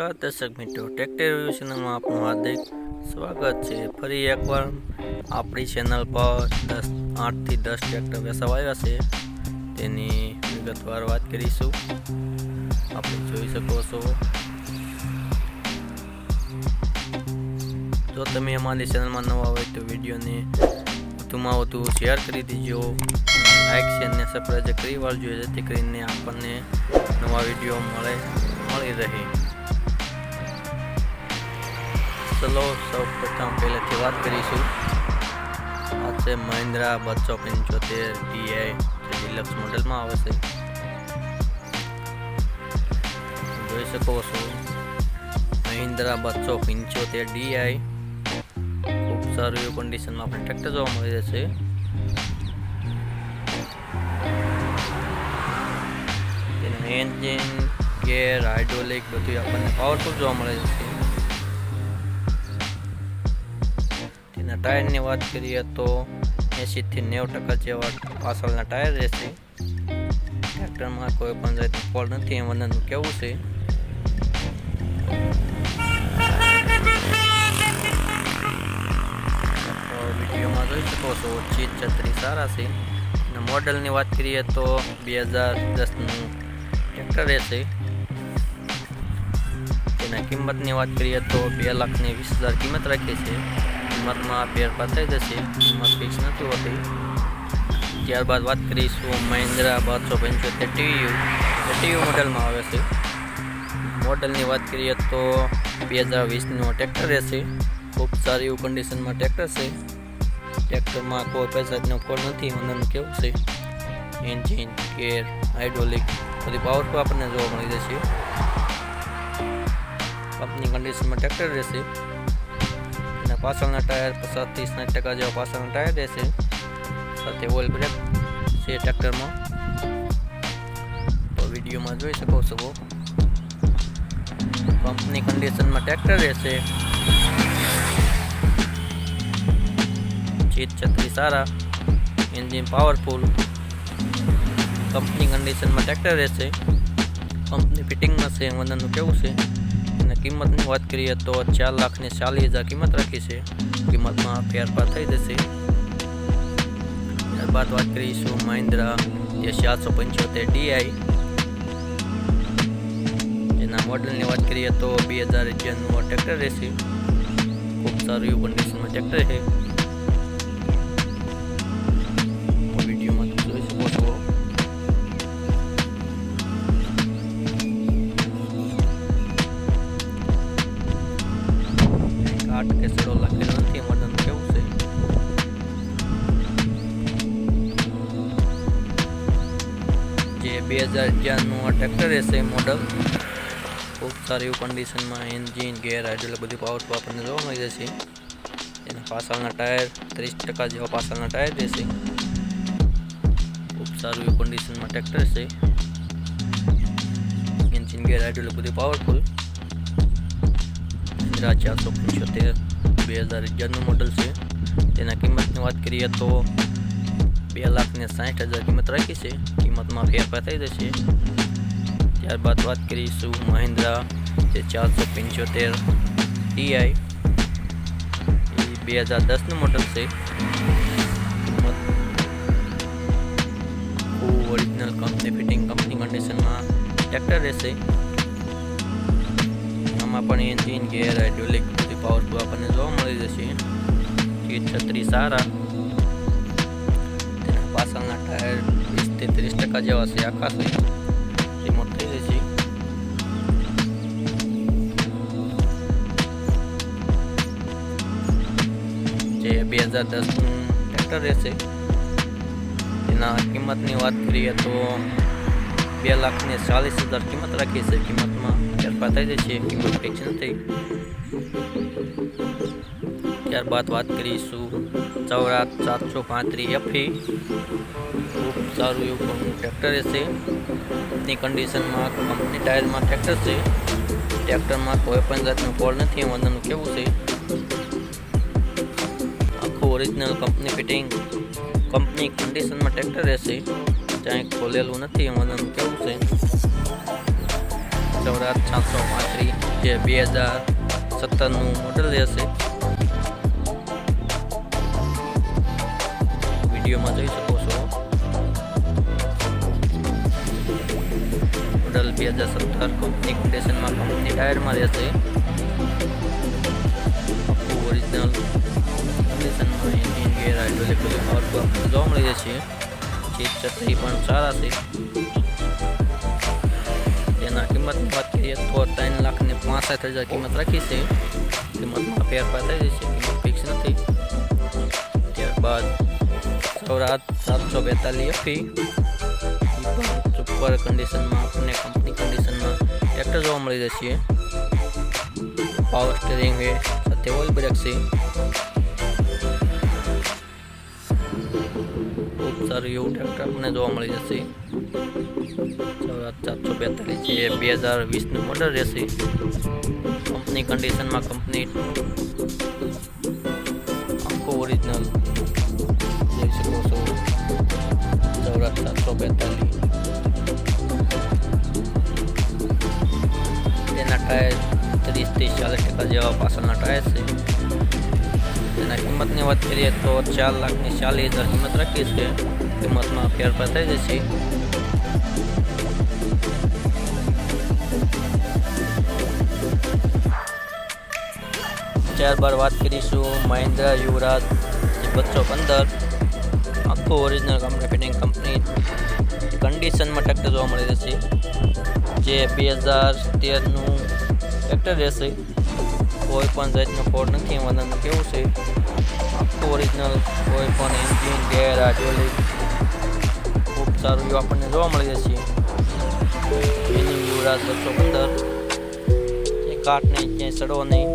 નમસ્કાર, દર્શક મિત્રો. ટ્રેક્ટર રિવ્યુ ચેનલમાં આપનું હાર્દિક સ્વાગત છે. ફરી એકવાર આપણી ચેનલ પર દસ, આઠથી દસ ટ્રેક્ટર વેચાવા છે. તેની વિગતવાર વાત કરીશું. આપણે જોઈ શકો છો. જો તમે અમારી ચેનલમાં નવા હોય તો વિડીયોને વધુમાં વધુ શેર કરી દેજો. લાઇક છે અને સબસ્ક્રાઈબ કરી વાળજો, જેથી કરીને આપણને નવા વીડિયો મળે, મળી રહે. ચલો સૌ પ્રથમ પહેલેથી વાત કરીશું. આ છે મહિન્દ્રા બસો પંચોતેર ડીઆઈ જે ડિલક્સ મોડેલમાં આવે છે. જોઈ શકો છો, મહિન્દ્રા બસો પંચોતેર ડીઆઈ ખૂબ સારું એવું કન્ડિશનમાં આપણે ટ્રેક્ટર જોવા મળી જશે એન્જિન ગેર હાઇડ્રોલિક બધું આપણને પાવરફુલ જોવા મળે છે. ટાયરની વાત કરીએ તો એંશીથી નેવું ટકા જેવા પાછળના ટાયર રહેશે, ટ્રેક્ટરમાં કોઈ પણ જાતનો ફોલ્ટ નથી, એમ વંદનનું કેવું છે. વિડીયોમાં જોઈ શકો છો, ચીજ છત્રી સારા છે. અને મોડલની વાત કરીએ તો બે હજાર દસનું ટ્રેક્ટર રહેશે. તેના કિંમતની વાત કરીએ તો બે લાખની વીસ હજાર કિંમત રાખી છે. કિંમતમાં ફેરફાર થઈ જશે. કિંમત ફિક્સ નથી હોતી. ત્યારબાદ વાત કરીશું મહિન્દ્રા બારસો પંચોતેર ટીવીયુ ટીવી મોડલમાં આવે છે. મોડલની વાત કરીએ તો બે હજાર વીસનું ટ્રેક્ટર રહેશે. ખૂબ સારી એવું કન્ડિશનમાં ટ્રેક્ટર છે. ટ્રેક્ટરમાં કોઈ પૈસાનો ફોલ નથી મને કેવું છે? એન્જિન ગેર હાઇડ્રોલિક બધી પાવરફુલ આપણને જોવા મળી જશે. કંપની કન્ડિશનમાં ટ્રેક્ટર રહેશે. પાછળના ટાયર પચાસથી સાઠ ટકા જેવા પાછળના ટાયર રહેશે સાથે ઓઇલ બ્રેક છે ટ્રેક્ટરમાં તો વિડીયોમાં જોઈ શકો છો. કંપની કન્ડિશનમાં ટ્રેક્ટર રહેશે. જીત છત્રી સારા. એન્જિન પાવરફુલ કંપની કન્ડિશનમાં ટ્રેક્ટર રહેશે. કંપની ફિટિંગમાં છે વંદનનું કેવું છે? કિંમતની વાત કરીએ તો ચાર લાખને ચાલીસ હજાર કિંમત રાખી છે. કિંમતમાં ફેરફાર થઈ જશે. ત્યારબાદ વાત કરીશું મહિન્દ્રા જે ચારસો પંચોતેર ડીઆઈ એના મોડલની વાત કરીએ તો બે હજાર અગિયારનું ટ્રેક્ટર રહેશે. ખૂબ સારું એવું કન્ડિશનમાં ટ્રેક્ટર છે. હજાર અગિયારનું આ ટ્રેક્ટર રહેશે મોડલ ખૂબ સારી એવું કન્ડિશનમાં એન્જિન ગેર હાઇડ્રોલિક બધી પાવરફુલ આપણને જોવા મળી જશે. એના પાછળના ટાયર ત્રીસ ટકા જેવા પાછળના ટાયર રહેશે ખૂબ સારું એવું કન્ડિશનમાં ટ્રેક્ટર છે. એન્જિન ગેર હાઇડ્રોલિક બધી પાવરફુલ ઇન્દ્રા ચારસો પંચોતેર, બે હજાર અગિયારનું મોડલ છે. તેના કિંમતની વાત કરીએ તો બે લાખ ને સાઠ હજાર કિંમત રાખી છે. કિંમતમાં ફેરફાર થઈ જશે. ત્યારબાદ વાત કરીશું મહિન્દ્રા જે ચારસો પંચોતેર ટીઆઈ એ બે હજાર દસનું મોડલ છે. ઓરિજિનલ કંપની ફિટિંગ કંપની કન્ડિશનમાં ટ્રેક્ટર રહેશે. આમાં પણ એન્જિન ગેર હાઇડ્રોલિક બધી પાવરફુલ આપણને જોવા મળી જશે. ચીજ છત્રી સારા પાછળના ટાયર વીસથી ત્રીસ ટકા જેવા છે આખા છે રિમોટ થઈ જશે જે બે હજાર દસનું ટ્રેક્ટર રહેશે તેના કિંમતની વાત કરીએ તો બે લાખને ચાલીસ હજાર કિંમત રાખી છે કિંમતમાં ફેરફાર થઈ જશે કિંમત ફિક્સ નથી ત્યારબાદ વાત કરીશું ચૌરાત સાતસો પાંત્રીસ એફી ખૂબ સારું એવું ટ્રેક્ટર રહેશે ની કન્ડિશનમાં કંપની ટાયરમાં ટ્રેક્ટર છે. ટ્રેક્ટરમાં કોઈ પણ જાતનું ફોલ નથી વંદનનું કેવું છે? આખું ઓરિજિનલ કંપની ફિટિંગ કંપની કન્ડિશનમાં ટ્રેક્ટર રહેશે. ક્યાંય ખોલેલું નથી વંદનનું કેવું છે? ચૌરાત સાતસો પાંત્રીસ જે બે હજાર સત્તરનું મોડલ રહેશે. વિડીયોમાં જોઈ શકો છો મોડલ બે હજાર સત્તર કંપની કન્ડિશનમાં કંપની ટાયરમાં રહેશે આખું ઓરિજિનલ કન્ડિશનમાં એન્જિન ગેર હાઇડ્રોલિક બધું પાવર જોવા મળી જશે સીટ છત્રી પણ સારા છે તેના કિંમતની વાત કરીએ તો ત્રણ લાખ ને પાંસઠ હજાર કિંમત રાખી છે કિંમતમાં ફેરફાર થઈ જશે કિંમત ફિક્સ નથી ત્યારબાદ સૌરાત સાતસો બેતાલીસ એફી સુપર કન્ડિશનમાં આપણને કંપની કન્ડિશનમાં ટ્રેક્ટર જોવા મળી જશે પાવર સ્ટેરિંગ છે સાથે ઓઇલ બ્રેક છે. સારું એવું ટ્રેક્ટર આપણને જોવા મળી જશે. ચારસો બેતાલીસ છે બે હજાર વીસનું મોડલ રહેશે. કંપની કન્ડિશનમાં કંપની આખું ઓરિજિનલ જોઈ શકો છો સૌરાષ્ટ્ર સાતસો બેતાલીસ તેના ટાયર ત્રીસથી ચાલીસ ટકા જેવા પાછળના ટાયર છે તેના કિંમતની વાત કરીએ તો ચાર લાખની ચાલીસ હજાર કિંમત રાખી છે કિંમતમાં ફેરફાર થઈ જશે ત્યારબાદ વાત કરીશું મહિન્દ્રા યુવરાજ બસો પંદર આખું ઓરિજિનલ કંપની ફિટિંગ કંપની કન્ડિશનમાં ટ્રેક્ટર જોવા મળી રહેશે જે બે હજાર તેરનું ટ્રેક્ટર રહેશે. કોઈ પણ જાતનો ફોડ નથી, એમાં કેવું છે? આખું ઓરિજિનલ કોઈ પણ એન્જિન ગેર હાઇડ્રોલિક ખૂબ સારું એવું આપણને જોવા મળી રહેશે એની યુવરાજ બસો પંદર. એ કાટ નહીં ક્યાંય સડો નહીં.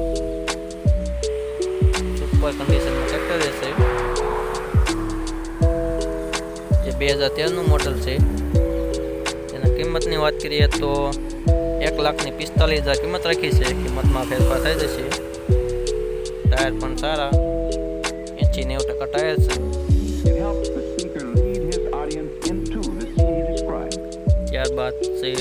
સુપર કન્ડિશનમાં ટ્રેક્ટર રહેશે. બે હજાર તેરનું મોડલ છે. તેના કિંમતની વાત કરીએ તો એક લાખની પિસ્તાલીસ હજાર કિંમત રાખી છે. કિંમતમાં ફેરફાર થઈ જશે. ટાયર પણ સારા. એંસી નેવું ટકા ટાયર છે. It helps the speaker lead his audience into the scene he describes ત્યારબાદ છે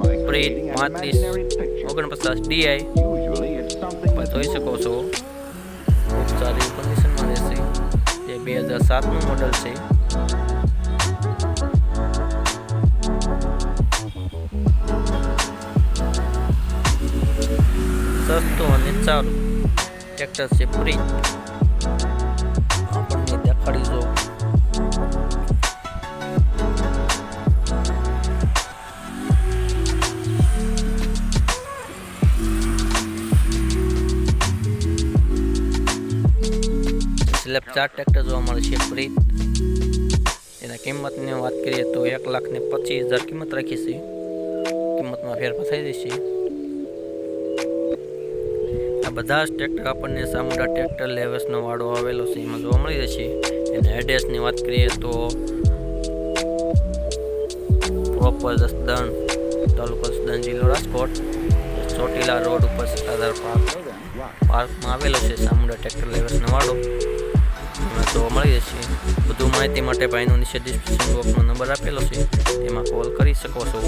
by પ્રીત creating an પાંત્રીસ imaginary picture. ઓગણપચાસ ડીઆઈ Usually, it's something પર that જોઈ શકો છો. ખૂબ સારી કન્ડિશનમાં રહેશે. તે બે હજાર સાતનું મોડલ છે. સારું ટ્રેક્ટર છે ફ્રી આપણને દેખાડી જો સ્લેબ ચાર ટ્રેક્ટર જોવા મળે છે ફ્રી એના કિંમતની વાત કરીએ તો એક લાખ ને પચીસ હજાર કિંમત રાખી છે કિંમતમાં ફેરફાર થઈ જશે આ બધા જ ટ્રેક્ટર આપણને સામુડા ટ્રેક્ટર લેવેસનો વાડો આવેલો છે, એમાં જોવા મળી જશે. અને એડ્રેસની વાત કરીએ તો પ્રોપર જસદણ, તાલુકો જસદણ જિલ્લો રાજકોટ, ચોટીલા રોડ ઉપર સત્તાધાર પાર્ક, પાર્કમાં આવેલો છે સામુડા ટ્રેક્ટર લેવેસનો વાડો. જોવા મળી જશે. વધુ માહિતી માટે ભાઈનો નીચે ડિસ્ક્રિપ્શન બોક્સમાં નંબર આપેલો છે તેમાં કોલ કરી શકો છો.